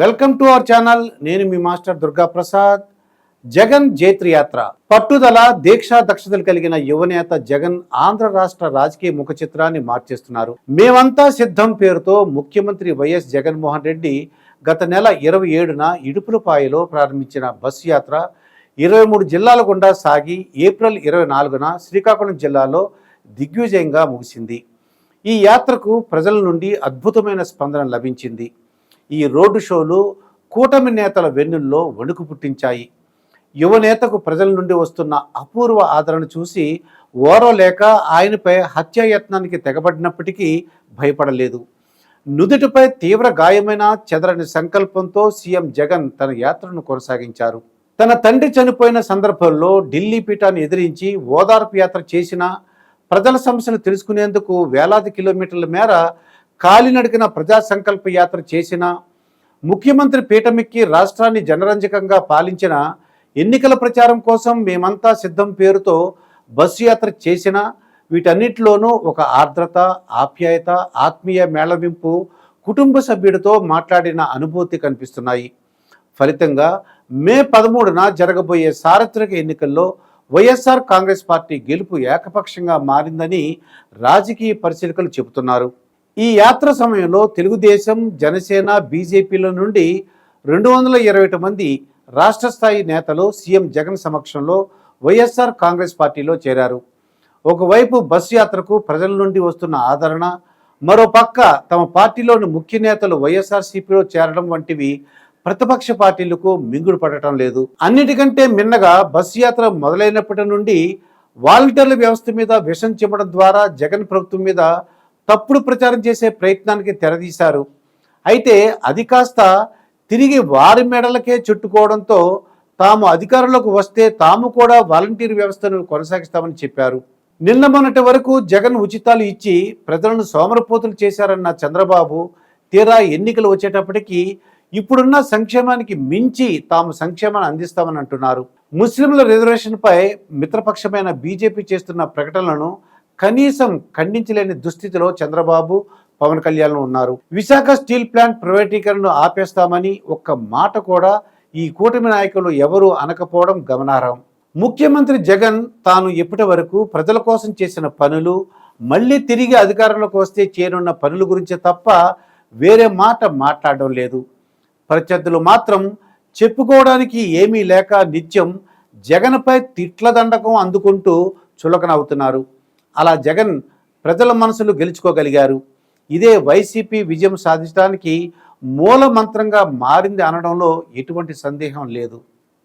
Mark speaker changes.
Speaker 1: Welcome to our channel. నేను మీ master Durga Prasad Jagan జైత్ర యాత్ర పట్టుదల దీక్ష దక్షతలు కలిగిన యువనేత జగన్ ఆంధ్ర రాష్ట్ర రాజకీయ ముఖ చిత్రాన్ని మార్చేస్తున్నారు. మేమంతా సిద్ధం పేరుతో ముఖ్యమంత్రి వైఎస్ జగన్మోహన్ రెడ్డి గత నెల ఇరవై ఏడున ఇడుపులపాయలో ప్రారంభించిన బస్సు యాత్ర ఇరవై మూడు జిల్లాల గుండా సాగి ఏప్రిల్ ఇరవై నాలుగున శ్రీకాకుళం జిల్లాలో దిగ్విజయంగా ముగిసింది. ఈ యాత్రకు ప్రజల నుండి అద్భుతమైన స్పందన లభించింది. ఈ రోడ్డు షోలు కూటమి నేతల వెన్నుల్లో వణుకు పుట్టించాయి. యువనేతకు ప్రజల నుండి వస్తున్న అపూర్వ ఆదరణ చూసి ఓరలేక ఆయనపై హత్యాయత్నానికి తెగబడినప్పటికీ భయపడలేదు. నుదుటిపై తీవ్ర గాయమైన చెదరని సంకల్పంతో సీఎం జగన్ తన యాత్రను కొనసాగించారు. తన తండ్రి చనిపోయిన సందర్భంలో ఢిల్లీ పీఠాన్ని ఎదిరించి ఓదార్పు యాత్ర చేసిన ప్రజల సమస్యలు తెలుసుకునేందుకు వేలాది కిలోమీటర్ల మేర కాలినడికిన ప్రజా సంకల్ప యాత్ర చేసిన ముఖ్యమంత్రి పీఠమెక్కి రాష్ట్రాన్ని జనరంజకంగా పాలించిన ఎన్నికల ప్రచారం కోసం మేమంతా సిద్ధం పేరుతో బస్సు యాత్ర చేసిన వీటన్నిటిలోనూ ఒక ఆర్ద్రత ఆప్యాయత ఆత్మీయ మేళవింపు కుటుంబ సభ్యుడితో మాట్లాడిన అనుభూతి కనిపిస్తున్నాయి. ఫలితంగా మే పదమూడున జరగబోయే సార్వత్రిక ఎన్నికల్లో వైఎస్ఆర్ కాంగ్రెస్ పార్టీ గెలుపు ఏకపక్షంగా మారిందని రాజకీయ పరిశీలకులు చెబుతున్నారు. ఈ యాత్ర సమయంలో తెలుగుదేశం జనసేన బీజేపీల నుండి రెండు వందల ఇరవై మంది రాష్ట్ర స్థాయి నేతలు సీఎం జగన్ సమక్షంలో వైఎస్ఆర్ కాంగ్రెస్ పార్టీలో చేరారు. ఒకవైపు బస్సు యాత్రకు ప్రజల నుండి వస్తున్న ఆదరణ మరోపక్క తమ పార్టీలోని ముఖ్య నేతలు వైఎస్ఆర్సీపీలో చేరడం వంటివి ప్రతిపక్ష పార్టీలకు మింగుడు పడటం లేదు. అన్నిటికంటే మిన్నగా బస్సు యాత్ర మొదలైనప్పటి నుండి వాలంటీర్ల వ్యవస్థ మీద విషం చిమ్మడం ద్వారా జగన్ ప్రభుత్వం మీద తప్పుడు ప్రచారం చేసే ప్రయత్నానికి తెరదీశారు. అయితే అది కాస్త తిరిగి వారి మెడలకే చుట్టుకోవడంతో తాము అధికారంలోకి వస్తే తాము కూడా వాలంటీర్ వ్యవస్థను కొనసాగిస్తామని చెప్పారు. నిన్న మొన్నటి వరకు జగన్ ఉచితాలు ఇచ్చి ప్రజలను సోమరపోతులు చేశారన్న చంద్రబాబు తీరా ఎన్నికలు వచ్చేటప్పటికీ ఇప్పుడున్న సంక్షేమానికి మించి తాము సంక్షేమాన్ని అందిస్తామని అంటున్నారు. ముస్లింల రిజర్వేషన్పై మిత్రపక్షమైన బీజేపీ చేస్తున్న ప్రకటనలను కనీసం ఖండించలేని దుస్థితిలో చంద్రబాబు పవన్ కళ్యాణ్ ఉన్నారు. విశాఖ స్టీల్ ప్లాంట్ ప్రైవేటీకరణను ఆపేస్తామని ఒక్క మాట కూడా ఈ కూటమి నాయకులు ఎవరూ అనకపోవడం గమనార్హం. ముఖ్యమంత్రి జగన్ తాను ఇప్పటి వరకు ప్రజల కోసం చేసిన పనులు మళ్ళీ తిరిగి అధికారంలోకి వస్తే చేయనున్న పనుల గురించి తప్ప వేరే మాట మాట్లాడడం లేదు. ప్రత్యర్థులు మాత్రం చెప్పుకోవడానికి ఏమీ లేక నిత్యం జగన్పై తిట్ల దండకం అందుకుంటూ చులకనవుతున్నారు. అలా జగన్ ప్రజల మనసులు గెలుచుకోగలిగారు. ఇదే వైసీపీ విజయం సాధించడానికి మూల మంత్రంగా మారింది అనడంలో ఎటువంటి సందేహం లేదు.